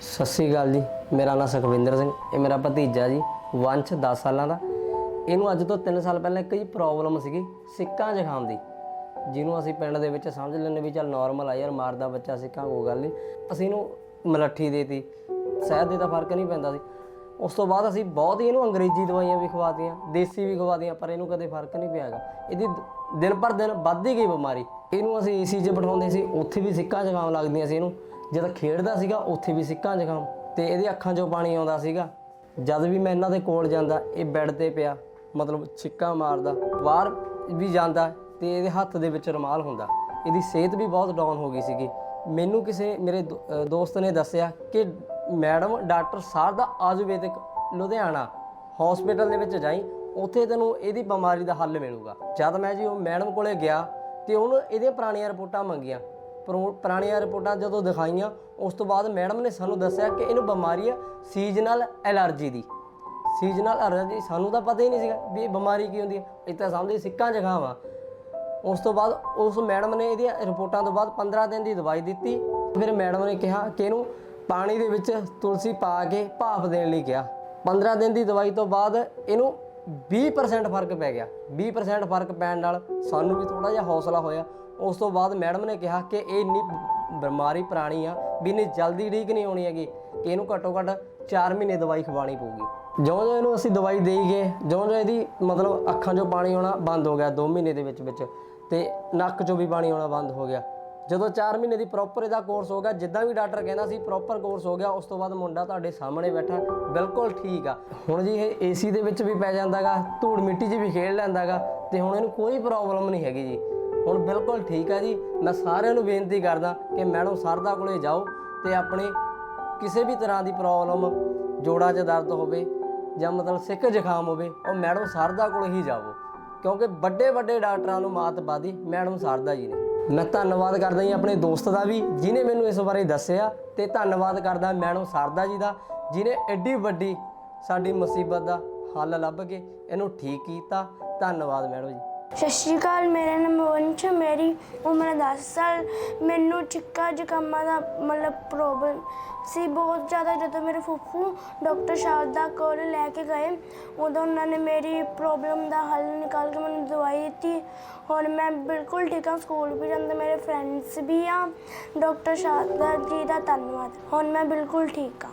ਸਤਿ ਸ਼੍ਰੀ ਅਕਾਲ ਜੀ। ਮੇਰਾ ਨਾਮ ਸੁਖਵਿੰਦਰ ਸਿੰਘ, ਇਹ ਮੇਰਾ ਭਤੀਜਾ ਜੀ, ਵੰਸ਼ 10 ਸਾਲਾਂ ਦਾ। ਇਹਨੂੰ ਅੱਜ ਤੋਂ 3 ਸਾਲ ਪਹਿਲਾਂ ਇੱਕ ਜੀ ਪ੍ਰੋਬਲਮ ਸੀਗੀ, ਸਿੱਕਾ ਜ਼ੁਕਾਮ ਦੀ। ਜਿਹਨੂੰ ਅਸੀਂ ਪਿੰਡ ਦੇ ਵਿੱਚ ਸਮਝ ਲੈਂਦੇ ਵੀ ਚੱਲ ਨਾਰਮਲ ਆ ਯਾਰ, ਮਾਰਦਾ ਬੱਚਾ ਸਿੱਕਾ, ਕੋਈ ਗੱਲ ਨਹੀਂ। ਅਸੀਂ ਇਹਨੂੰ ਮਲੱਠੀ ਦੇਤੀ। ਸ਼ਹਿਦ ਦੇ ਤਾਂ ਫ਼ਰਕ ਨਹੀਂ ਪੈਂਦਾ ਸੀ। ਉਸ ਤੋਂ ਬਾਅਦ ਅਸੀਂ ਬਹੁਤ ਹੀ ਇਹਨੂੰ ਅੰਗਰੇਜ਼ੀ ਦਵਾਈਆਂ ਵੀ ਖਵਾਤੀਆਂ, ਦੇਸੀ ਵੀ ਖਵਾਤੀਆਂ, ਪਰ ਇਹਨੂੰ ਕਦੇ ਫ਼ਰਕ ਨਹੀਂ ਪਿਆਗਾ ਇਹਦੀ ਦਿਨ ਪਰ ਦਿਨ ਵੱਧਦੀ ਗਈ ਬਿਮਾਰੀ। ਇਹਨੂੰ ਅਸੀਂ ਏਸੀ 'ਚ ਬਿਠਾਉਂਦੇ ਸੀ, ਉੱਥੇ ਵੀ ਸਿੱਕਾ ਜ਼ੁਕਾਮ ਲੱਗਦੀਆਂ ਸੀ ਇਹਨੂੰ। ਜਦੋਂ ਖੇਡਦਾ ਸੀਗਾ, ਉੱਥੇ ਵੀ ਸਿੱਕਾਂ ਜ਼ੁਕਾਮ ਤੇ ਇਹਦੇ ਅੱਖਾਂ 'ਚੋਂ ਪਾਣੀ ਆਉਂਦਾ ਸੀਗਾ। ਜਦ ਵੀ ਮੈਂ ਇਹਨਾਂ ਦੇ ਕੋਲ ਜਾਂਦਾ, ਇਹ ਬੈੱਡ ਤੇ ਪਿਆ, ਮਤਲਬ ਛਿੱਕਾ ਮਾਰਦਾ, ਬਾਹਰ ਵੀ ਜਾਂਦਾ ਤੇ ਇਹਦੇ ਹੱਥ ਦੇ ਵਿੱਚ ਰੁਮਾਲ ਹੁੰਦਾ। ਇਹਦੀ ਸਿਹਤ ਵੀ ਬਹੁਤ ਡਾਊਨ ਹੋ ਗਈ ਸੀਗੀ। ਮੈਨੂੰ ਕਿਸੇ, ਮੇਰੇ ਦੋ- ਦੋਸਤ ਨੇ ਦੱਸਿਆ ਕਿ madam doctor Sarda Ayurvedic Ludhiana hospital ਦੇ ਵਿੱਚ ਜਾਈ, ਉੱਥੇ ਤੈਨੂੰ ਇਹਦੀ ਬਿਮਾਰੀ ਦਾ ਹੱਲ ਮਿਲੂਗਾ। ਜਦ ਮੈਂ ਜੀ ਉਹ ਮੈਡਮ ਕੋਲੇ ਗਿਆ ਤੇ ਉਹਨੂੰ ਇਹਦੀਆਂ ਪੁਰਾਣੀਆਂ ਰਿਪੋਰਟਾਂ ਮੰਗੀਆਂ ਪਰੋ ਪੁਰਾਣੀਆਂ ਰਿਪੋਰਟਾਂ ਜਦੋਂ ਦਿਖਾਈਆਂ, ਉਸ ਤੋਂ ਬਾਅਦ ਮੈਡਮ ਨੇ ਸਾਨੂੰ ਦੱਸਿਆ ਕਿ ਇਹਨੂੰ ਬਿਮਾਰੀ ਆ ਸੀਜ਼ਨਲ ਐਲਰਜੀ ਦੀ। ਸੀਜ਼ਨਲ ਐਲਰਜੀ ਸਾਨੂੰ ਤਾਂ ਪਤਾ ਹੀ ਨਹੀਂ ਸੀਗਾ ਵੀ ਇਹ ਬਿਮਾਰੀ ਕੀ ਹੁੰਦੀ ਹੈ। ਇਹ ਤਾਂ ਸਮਝਦੇ ਸਿੱਕਾ ਜ਼ੁਕਾਮ ਆ ਉਸ ਤੋਂ ਬਾਅਦ ਉਸ ਮੈਡਮ ਨੇ ਇਹਦੀਆਂ ਰਿਪੋਰਟਾਂ ਤੋਂ ਬਾਅਦ 15 ਦਿਨ ਦੀ ਦਵਾਈ ਦਿੱਤੀ। ਫਿਰ ਮੈਡਮ ਨੇ ਕਿਹਾ ਕਿ ਇਹਨੂੰ ਪਾਣੀ ਦੇ ਵਿੱਚ ਤੁਲਸੀ ਪਾ ਕੇ ਭਾਫ ਦੇਣ ਲਈ ਕਿਹਾ। 15 ਦਿਨ ਦੀ ਦਵਾਈ ਤੋਂ ਬਾਅਦ ਇਹਨੂੰ 20% ਫ਼ਰਕ ਪੈ ਗਿਆ। 20% ਫ਼ਰਕ ਪੈਣ ਨਾਲ ਸਾਨੂੰ ਵੀ ਥੋੜਾ ਜਿਹਾ ਹੌਸਲਾ ਹੋਇਆ। ਉਸ ਤੋਂ ਬਾਅਦ ਮੈਡਮ ਨੇ ਕਿਹਾ ਕਿ ਇਹ ਇੰਨੀ ਬਿਮਾਰੀ ਪੁਰਾਣੀ ਆ ਵੀ ਇਹਨੇ ਜਲਦੀ ਠੀਕ ਨਹੀਂ ਹੋਣੀ ਹੈਗੀ ਕਿ ਇਹਨੂੰ ਘੱਟੋ ਘੱਟ 4 ਮਹੀਨੇ ਦਵਾਈ ਖਵਾਣੀ ਪਊਗੀ। ਜਿਉਂ ਜਿਉਂ ਇਹਨੂੰ ਅਸੀਂ ਦਵਾਈ ਦੇਈ ਗਏ ਜਿਉਂ ਜਿਉਂ ਇਹਦੀ ਮਤਲਬ ਅੱਖਾਂ 'ਚੋਂ ਪਾਣੀ ਆਉਣਾ ਬੰਦ ਹੋ ਗਿਆ 2 ਮਹੀਨੇ ਦੇ ਵਿੱਚ ਵਿੱਚ ਤੇ ਨੱਕ 'ਚੋਂ ਵੀ ਪਾਣੀ ਆਉਣਾ ਬੰਦ ਹੋ ਗਿਆ। ਜਦੋਂ 4 ਮਹੀਨੇ ਦੀ ਪ੍ਰੋਪਰ ਇਹਦਾ ਕੋਰਸ ਹੋ ਗਿਆ, ਜਿੱਦਾਂ ਵੀ ਡਾਕਟਰ ਕਹਿੰਦਾ ਸੀ ਪ੍ਰੋਪਰ ਕੋਰਸ ਹੋ ਗਿਆ, ਉਸ ਤੋਂ ਬਾਅਦ ਮੁੰਡਾ ਤੁਹਾਡੇ ਸਾਹਮਣੇ ਬੈਠਾ, ਬਿਲਕੁਲ ਠੀਕ ਆ। ਹੁਣ ਜੀ ਇਹ ਏਸੀ ਦੇ ਵਿੱਚ ਵੀ ਪੈ ਜਾਂਦਾਗਾ, ਧੂੜ ਮਿੱਟੀ 'ਚ ਵੀ ਖੇਡ ਲੈਂਦਾਗਾ, ਤੇ ਹੁਣ ਇਹਨੂੰ ਕੋਈ ਪ੍ਰੋਬਲਮ ਨਹੀਂ ਹੈਗੀ ਜੀ। ਹੁਣ ਬਿਲਕੁਲ ਠੀਕ ਆ ਜੀ। ਮੈਂ ਸਾਰਿਆਂ ਨੂੰ ਬੇਨਤੀ ਕਰਦਾ ਕਿ ਮੈਡਮ ਸਰਦਾ ਕੋਲੇ ਜਾਓ ਤੇ ਆਪਣੇ ਕਿਸੇ ਵੀ ਤਰ੍ਹਾਂ ਦੀ ਪ੍ਰੋਬਲਮ ਜੋੜਾਂ 'ਚ ਦਰਦ ਹੋਵੇ ਜਾਂ ਮਤਲਬ ਸਿੱਕ ਜ਼ੁਕਾਮ ਹੋਵੇ, ਉਹ ਮੈਡਮ ਸਰਦਾ ਕੋਲ ਹੀ ਜਾਵੋ। ਕਿਉਂਕਿ ਵੱਡੇ ਵੱਡੇ ਡਾਕਟਰਾਂ ਨੂੰ ਮਾਤ ਪਾਦੀ ਮੈਡਮ ਸਰਦਾ ਜੀ ਨੇ। ਮੈਂ ਧੰਨਵਾਦ ਕਰਦਾ ਜੀ ਆਪਣੇ ਦੋਸਤ ਦਾ ਵੀ ਜਿਨੇ ਮੈਨੂੰ ਇਸ ਬਾਰੇ ਦੱਸਿਆ ਤੇ ਧੰਨਵਾਦ ਕਰਦਾ ਮੈਡਮ ਸਰਦਾ ਜੀ ਦਾ ਜਿਨੇ ਐਡੀ ਵੱਡੀ ਸਾਡੀ ਮੁਸੀਬਤ ਦਾ ਹੱਲ ਲੱਭ ਕੇ ਇਹਨੂੰ ਠੀਕ ਕੀਤਾ। ਧੰਨਵਾਦ ਮੈਡਮ ਜੀ। ਸਤਿ ਸ਼੍ਰੀ ਅਕਾਲ, ਮੇਰਾ ਨਾਮ ਵੰਸ਼ ਮੇਰੀ ਉਮਰ 10 ਸਾਲ। ਮੈਨੂੰ ਚਿੱਕਾ ਜ਼ੁਕਾਮਾਂ ਦਾ ਮਤਲਬ ਪ੍ਰੋਬਲਮ ਸੀ। ਬਹੁਤ ਜ਼ਿਆਦਾ ਜਦੋਂ ਮੇਰੇ ਫੁੱਫੂ ਡਾਕਟਰ ਸ਼ਾਰਦਾ ਕੋਲ ਲੈ ਕੇ ਗਏ, ਉਦੋਂ ਉਹਨਾਂ ਨੇ ਮੇਰੀ ਪ੍ਰੋਬਲਮ ਦਾ ਹੱਲ ਨਿਕਾਲ ਕੇ ਮੈਨੂੰ ਦਵਾਈ ਦਿੱਤੀ। ਹੁਣ ਮੈਂ ਬਿਲਕੁਲ ਠੀਕ ਹਾਂ, ਸਕੂਲ ਵੀ ਜਾਂਦਾ ਮੇਰੇ ਫਰੈਂਡਸ ਵੀ ਆ ਡਾਕਟਰ ਸ਼ਾਰਦਾ ਜੀ ਦਾ ਧੰਨਵਾਦ। ਹੁਣ ਮੈਂ ਬਿਲਕੁਲ ਠੀਕ ਹਾਂ।